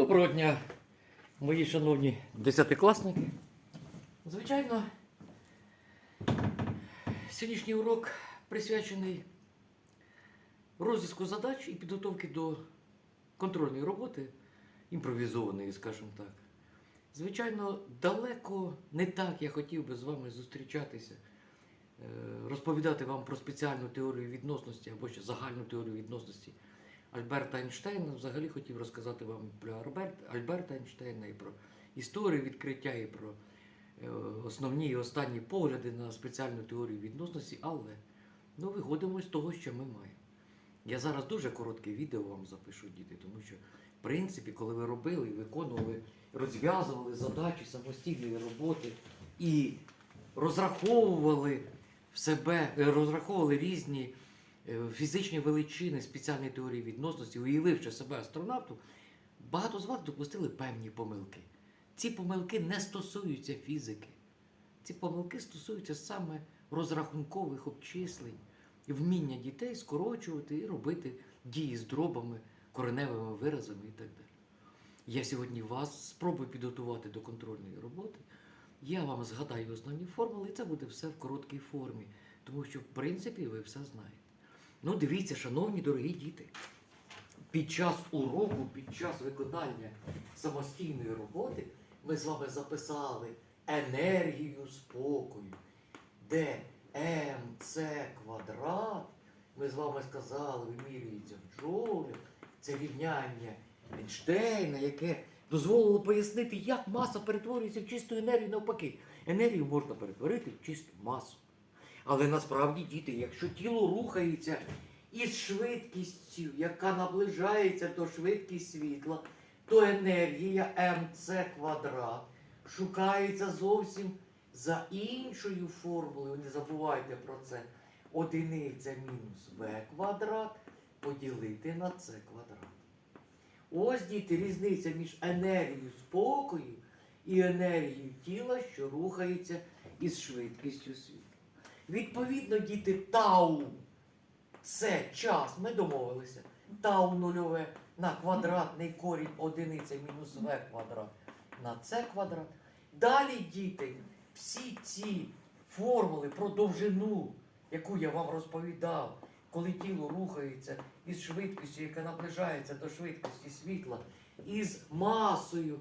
Доброго дня, мої шановні десятикласники. Звичайно, сьогоднішній урок присвячений розв'язку задач і підготовки до контрольної роботи, імпровізованої, скажімо так. Звичайно, далеко не так я хотів би з вами зустрічатися, е, розповідати вам про спеціальну теорію відносності або ще загальну теорію відносності Альберта Ейнштейна. Взагалі хотів розказати вам про Альберт, Альберта Ейнштейна і про історію відкриття, і про е, основні і останні погляди на спеціальну теорію відносності, але ну, виходимо з того, що ми маємо. Я зараз дуже коротке відео вам запишу, діти, тому що, в принципі, коли ви робили і виконували, розв'язували задачі самостійної роботи і розраховували в себе, е, розраховували різні фізичні величини спеціальної теорії відносності, уявивши себе астронавтом, багато з вас допустили певні помилки. Ці помилки не стосуються фізики. Ці помилки стосуються саме розрахункових обчислень вміння дітей скорочувати і робити дії з дробами, кореневими виразами і так далі. Я сьогодні вас спробую підготувати до контрольної роботи. Я вам згадаю основні формули, і це буде все в короткій формі, тому що, в принципі, ви все знаєте. Ну, дивіться, шановні дорогі діти, під час уроку, під час виконання самостійної роботи ми з вами записали енергію спокою, де МЦ квадрат, ми з вами сказали, вимірюється в джоулях, це рівняння Ейнштейна, яке дозволило пояснити, як маса перетворюється в чисту енергію навпаки. Енергію можна перетворити в чисту масу. Але насправді, діти, якщо тіло рухається із швидкістю, яка наближається до швидкості світла, то енергія МЦ квадрат шукається зовсім за іншою формулою. Не забувайте про це. Одиниця мінус В квадрат поділити на С квадрат. Ось діти, різниця між енергією спокою і енергією тіла, що рухається із швидкістю світла. Відповідно, діти тау це час. Ми домовилися. Тау нульове на квадратний корінь одиниця мінус В квадрат на С квадрат. Далі, діти, всі ці формули про довжину, яку я вам розповідав, коли тіло рухається із швидкістю, яка наближається до швидкості світла, із масою,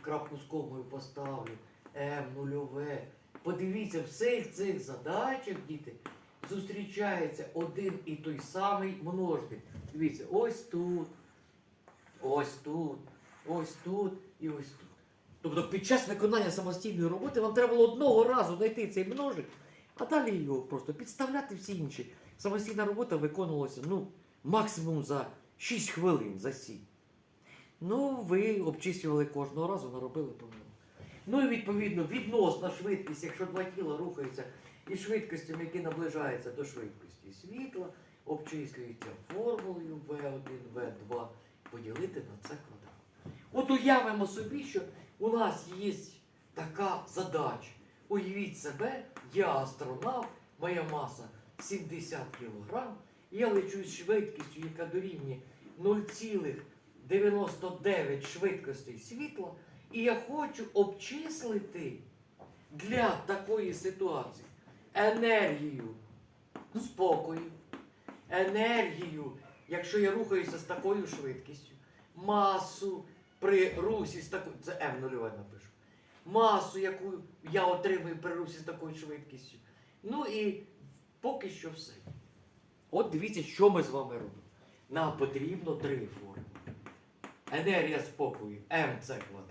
крапку з поставлю, М нульове. Подивіться, в всіх цих задачах, діти, зустрічається один і той самий множник. Дивіться, ось тут, ось тут, ось тут і ось тут. Тобто під час виконання самостійної роботи вам треба було одного разу знайти цей множик, а далі його просто підставляти всі інші. Самостійна робота виконувалася ну, максимум за 6 хвилин, за 7. Ну, ви обчислювали кожного разу, наробили помилку. Ну і відповідно відносна швидкість, якщо два тіла рухаються із швидкостями, які наближаються до швидкості світла, обчислюється формулою V1, V2 поділити на це квадрат. От уявимо собі, що у нас є така задача. Уявіть себе, я астронавт, моя маса 70 кг, я лечу з швидкістю, яка дорівнює 0,99 швидкостей світла, і я хочу обчислити для такої ситуації енергію спокою, енергію, якщо я рухаюся з такою швидкістю, масу при русі з такою, це М нульове напишу, масу, яку я отримую при русі з такою швидкістю. Ну і поки що все. От дивіться, що ми з вами робимо. Нам потрібно три форми. Енергія спокою МЦ квадрат.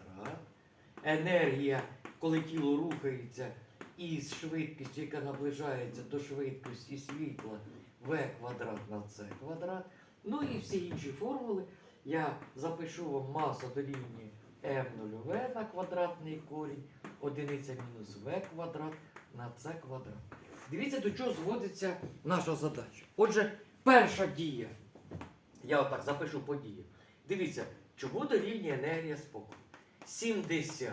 Енергія, коли тіло рухається із швидкістю, яка наближається до швидкості світла В квадрат на С квадрат. Ну і всі інші формули. Я запишу вам маса дорівнює М0В на квадратний корінь, одиниця мінус В квадрат на С квадрат. Дивіться, до чого зводиться наша задача. Отже, перша дія. Я отак запишу подію. Дивіться, чому дорівнює енергія спокою? 70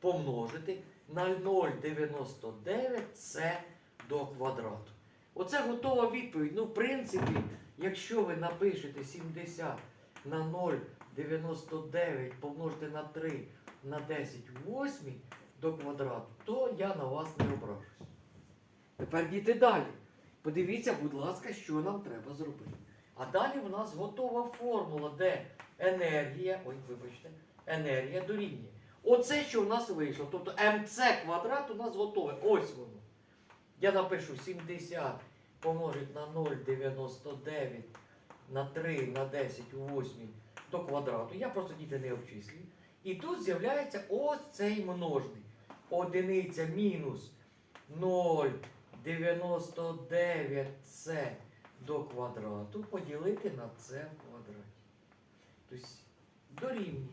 помножити на 0,99 це до квадрату. Оце готова відповідь. Ну, в принципі, якщо ви напишете 70 на 0,99 помножити на 3 на 10 в 8 до квадрату, то я на вас не ображусь. Тепер діти далі. Подивіться, будь ласка, що нам треба зробити. А далі в нас готова формула, де енергія, ой, вибачте, енергія дорівнює. Оце, що в нас вийшло. Тобто МЦ квадрат у нас готове. Ось воно. Я напишу 70 помножить на 0,99 на 3 на 10 у 8 до квадрату. Я просто діти не обчислюю. І тут з'являється ось цей множник. Одиниця мінус 0,99c до квадрату поділити на c в квадраті. Тобто дорівнює.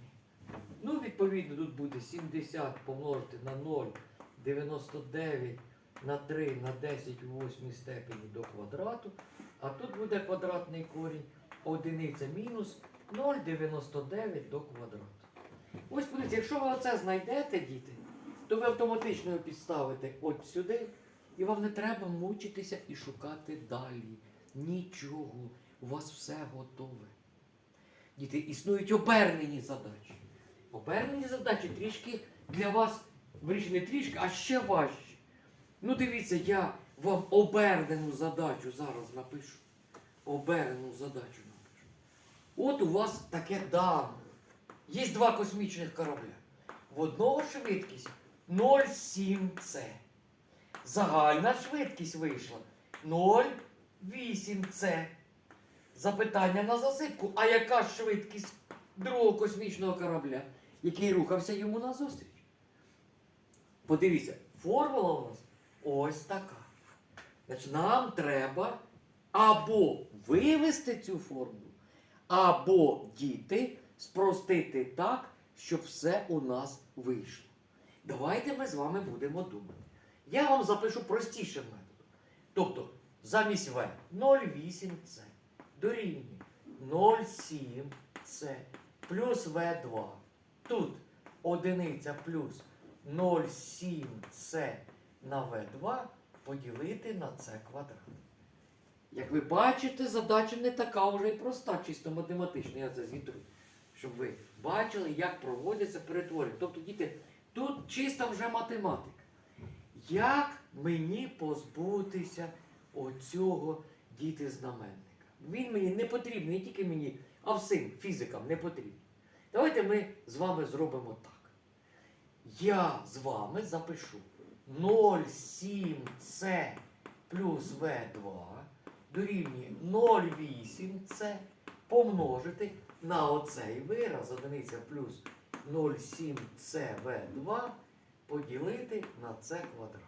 Ну, відповідно, тут буде 70 помножити на 0,99 на 3 на 10 у 8 степені до квадрату. А тут буде квадратний корінь одиниця мінус 0,99 до квадрату. Ось подивіться, якщо ви оце знайдете, діти, то ви автоматично його підставите от сюди, і вам не треба мучитися і шукати далі. Нічого. У вас все готове. Діти, існують обернені задачі. Обернені задачі трішки для вас, вирішені трішки, а ще важчі. Ну, дивіться, я вам обернену задачу зараз напишу. Обернену задачу напишу. От у вас таке дано. Є два космічних корабля. В одного швидкість 0,7С. Загальна швидкість вийшла 0,8С. Запитання на засипку. А яка швидкість другого космічного корабля, який рухався йому назустріч? Подивіться, формула у нас ось така. Значить, нам треба або вивести цю формулу, або діти спростити так, щоб все у нас вийшло. Давайте ми з вами будемо думати. Я вам запишу простішим методом. Тобто, замість В 0,8С дорівнює 0,7С плюс В2. Тут одиниця плюс 0,7С на В2 поділити на С квадрат. Як ви бачите, задача не така вже й проста, чисто математична. Я це зітру. Щоб ви бачили, як проводяться перетворення. Тобто, діти, тут чиста вже математика. Як мені позбутися оцього діти знаменника? Він мені не потрібний, не тільки мені, а всім фізикам не потрібен. Давайте ми з вами зробимо так. Я з вами запишу 0,7С плюс В2 дорівнює 0,8С помножити на оцей вираз одиниця плюс 0,7CV2 поділити на С квадрат.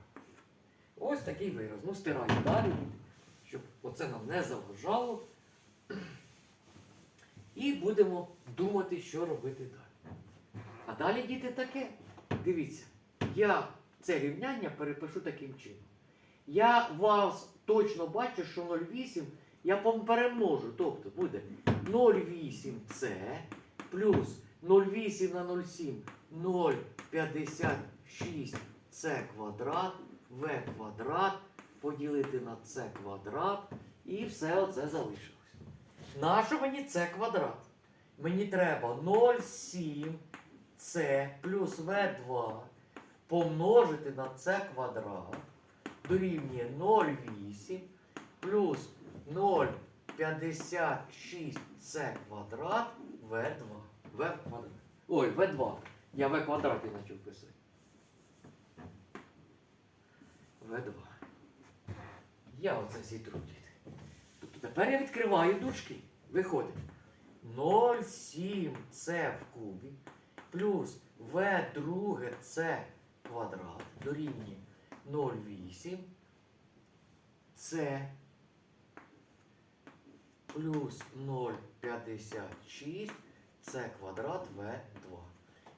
Ось такий вираз. Ну, стираю далі, щоб оце нам не заважало. І будемо думати, що робити далі. А далі, діти, таке. Дивіться, я це рівняння перепишу таким чином. Я вас точно бачу, що 0,8 я перемножу. Тобто буде 0,8С плюс 0,8 на 0,7 0,56С квадрат В квадрат поділити на С квадрат і все оце залишилось. Нащо мені С квадрат? Мені треба 0,7С плюс В2 помножити на С квадрат дорівнює 0,8 плюс 0,56С квадрат В2. В квадрат. Ой, В2. Я В квадраті почав писати. В2. Я оце зітру тепер я відкриваю дужки. Виходить. 0,7С в кубі плюс В друге С квадрат дорівнює 0,8 С плюс 0,56 С квадрат В2.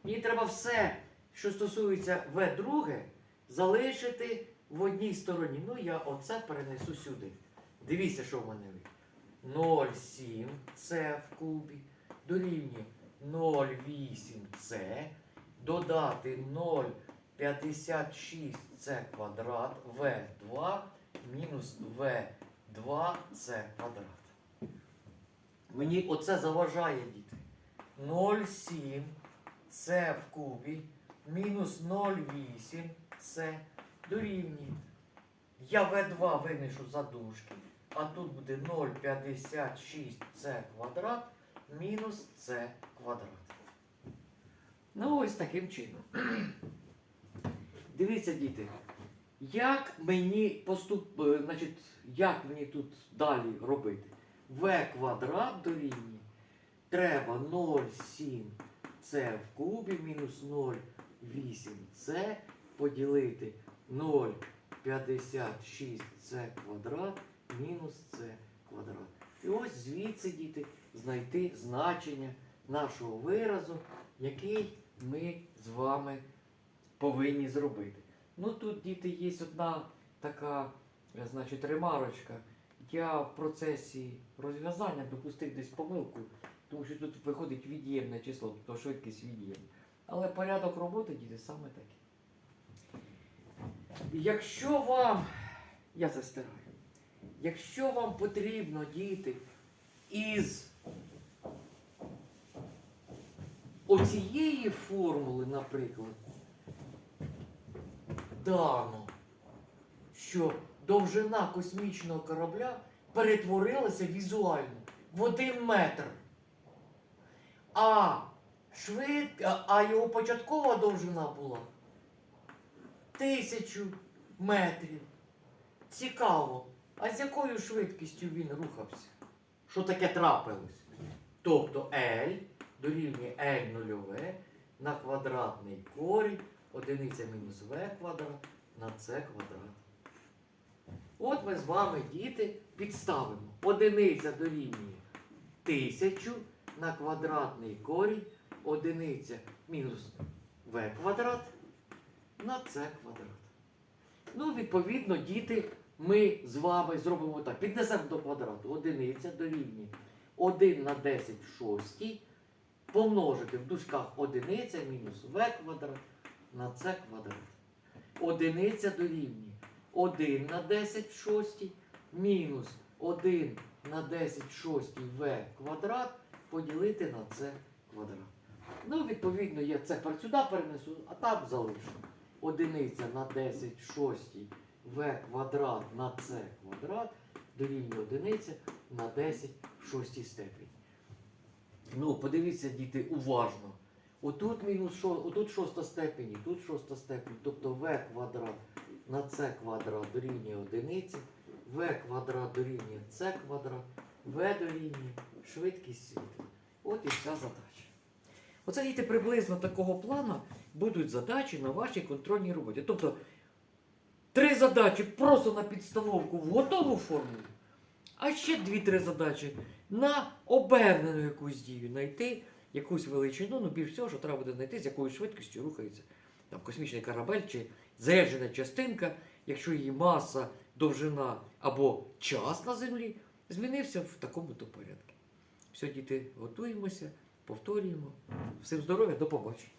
Мені треба все, що стосується В друге, залишити в одній стороні. Ну, я оце перенесу сюди. Дивіться, що в мене вийде. 0,7 С в кубі дорівнює 0,8С додати 0,56 С квадрат В2 мінус В2 С квадрат. Мені оце заважає, діти. 0,7 це в кубі мінус 0,8 це дорівнює. Я В2 винесу за дужки, а тут буде 0,56 це квадрат мінус це квадрат. Ну, ось таким чином. Дивіться, діти, як мені поступ... е, значить, як мені тут далі робити? В квадрат дорівнює. Треба 0,7 це в кубі мінус 0,8 це поділити 0,56 це квадрат мінус це квадрат. І ось звідси діти знайти значення нашого виразу, який ми з вами повинні зробити. Ну тут, діти, є одна така, е, значить, ремарочка. Я в процесі розв'язання допустив десь помилку, тому що тут виходить від'ємне число, тобто швидкість від'ємна. Але порядок роботи, діти, саме такий. Якщо вам, я застираю, якщо вам потрібно, діти, із оцієї формули, наприклад, дано, що довжина космічного корабля перетворилася візуально в один метр. А швид... а- його початкова довжина була тисячу метрів. Цікаво, а з якою швидкістю він рухався? Що таке трапилось? Тобто L дорівнює L нульове на квадратний корінь одиниця мінус v квадрат на c квадрат. От ми з вами, діти, підставимо. Одиниця дорівнює тисячу на квадратний корінь одиниця мінус v квадрат на c квадрат. Ну, відповідно, діти, ми з вами зробимо так. Піднесемо до квадрату. Одиниця дорівнює 1 на 10 в шостій помножити в дужках одиниця мінус v квадрат на c квадрат. Одиниця дорівнює 1 на 10 в шостій мінус 1 на 10 в шостій v квадрат поділити на c квадрат. Ну, відповідно, я це сюди перенесу, а там залишу. Одиниця на 10 в шостій v квадрат на c квадрат дорівнює одиниця на 10 в шостій степені. Ну, подивіться, діти, уважно. Отут мінус шо, отут шоста степені, тут шоста степень, тобто v квадрат на c квадрат дорівнює одиниці, v квадрат дорівнює c квадрат, v дорівнює швидкість світла. От і вся задача. Оце діти приблизно такого плану будуть задачі на вашій контрольній роботі. Тобто три задачі просто на підстановку в готову формулу, а ще дві-три задачі на обернену якусь дію, знайти якусь величину, ну більш всього, що треба буде знайти, з якою швидкістю рухається там, космічний корабель чи заряджена частинка, якщо її маса, довжина або час на землі змінився в такому-то порядку. Все, діти, готуємося, повторюємо. Всім здоров'я, до побачення.